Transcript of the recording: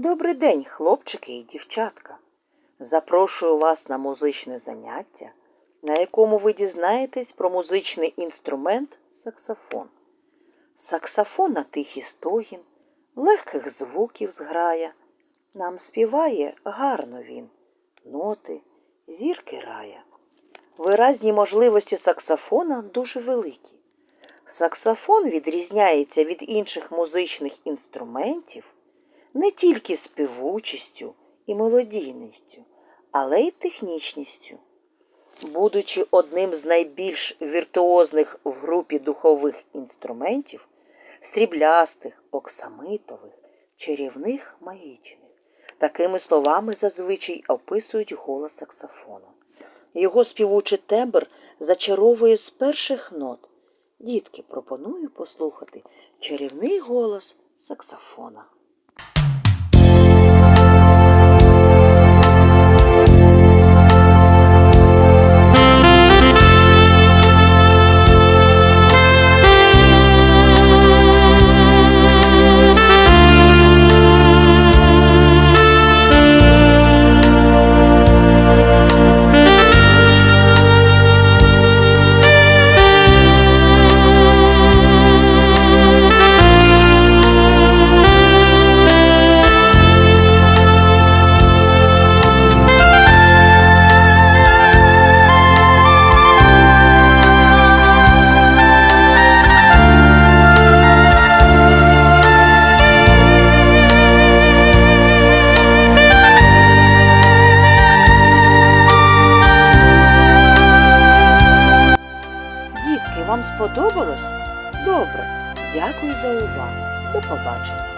Добрий день, хлопчики і дівчатка. Запрошую вас на музичне заняття, на якому ви дізнаєтесь про музичний інструмент саксофон. Саксофон на тихий стогін, легких звуків зграя. Нам співає гарно він, ноти, зірки рая. Виразні можливості саксофона дуже великі. Саксофон відрізняється від інших музичних інструментів не тільки співучістю і мелодійністю, але й технічністю. Будучи одним з найбільш віртуозних в групі духових інструментів, сріблястих, оксамитових, чарівних магічних. Такими словами зазвичай описують голос саксофону. Його співучий тембр зачаровує з перших нот. Дітки, пропоную послухати чарівний голос саксофона. Вам сподобалось? Добре. Дякую за увагу. До побачення.